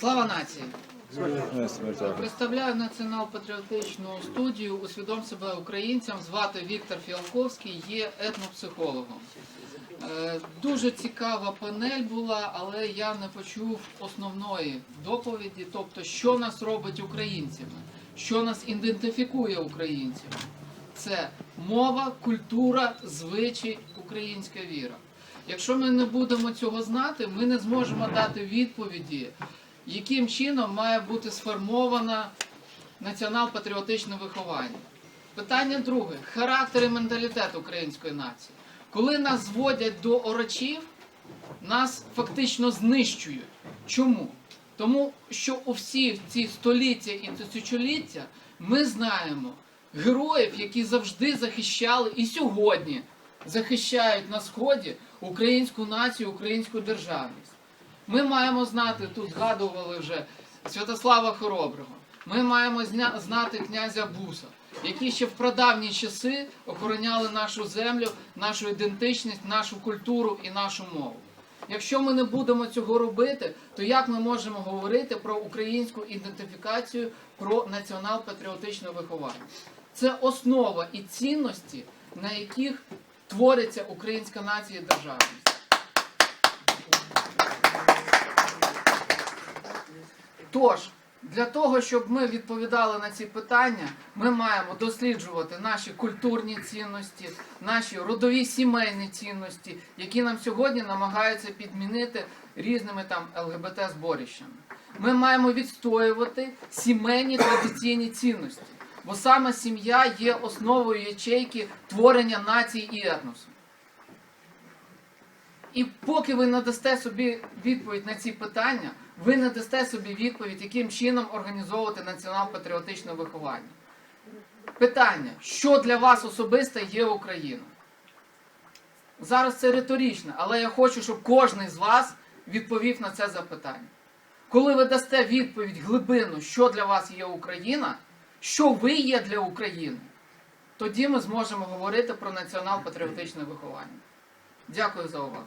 Слава нації! Представляю націонал-патріотичну студію Усвідом себе українцям. Звати Віктор Фіалковський, є етнопсихологом. Е, Дуже цікава панель була, але я не почув основної доповіді, тобто, що нас робить українцями, що нас ідентифікує українцями. Це мова, культура, звичай, українська віра. Якщо ми не будемо цього знати, ми не зможемо дати відповіді, яким чином має бути сформовано націонал-патріотичне виховання. Питання друге: характер і менталітет української нації. Коли нас зводять до орочів, нас фактично знищують. Чому? Тому що у всі ці століття і тисячоліття ми знаємо героїв, які завжди захищали і сьогодні захищають на сході українську націю, українську державність. Ми маємо знати, тут згадували вже Святослава Хороброго. Ми маємо знати князя Буса, які ще в прадавні часи охороняли нашу землю, нашу ідентичність, нашу культуру і нашу мову. Якщо ми не будемо цього робити, то як ми можемо говорити про українську ідентифікацію, про націонал-патріотичне виховання? Це основа і цінності, на яких твориться українська нація і державність. Тож, для того, щоб ми відповідали на ці питання, ми маємо досліджувати наші культурні цінності, наші родові сімейні цінності, які нам сьогодні намагаються підмінити різними там ЛГБТ-зборищами. Ми маємо відстоювати сімейні традиційні цінності, бо саме сім'я є основою ячейки творення нації і етносу. І поки ви надасте собі відповідь на ці питання, ви надасте собі відповідь, яким чином організовувати націонал-патріотичне виховання. Питання, що для вас особисто є Україна? Зараз це риторично, але я хочу, щоб кожен з вас відповів на це запитання. Коли ви дасте відповідь глибину, що для вас є Україна, що ви є для України, тоді ми зможемо говорити про націонал-патріотичне виховання. Дякую за увагу.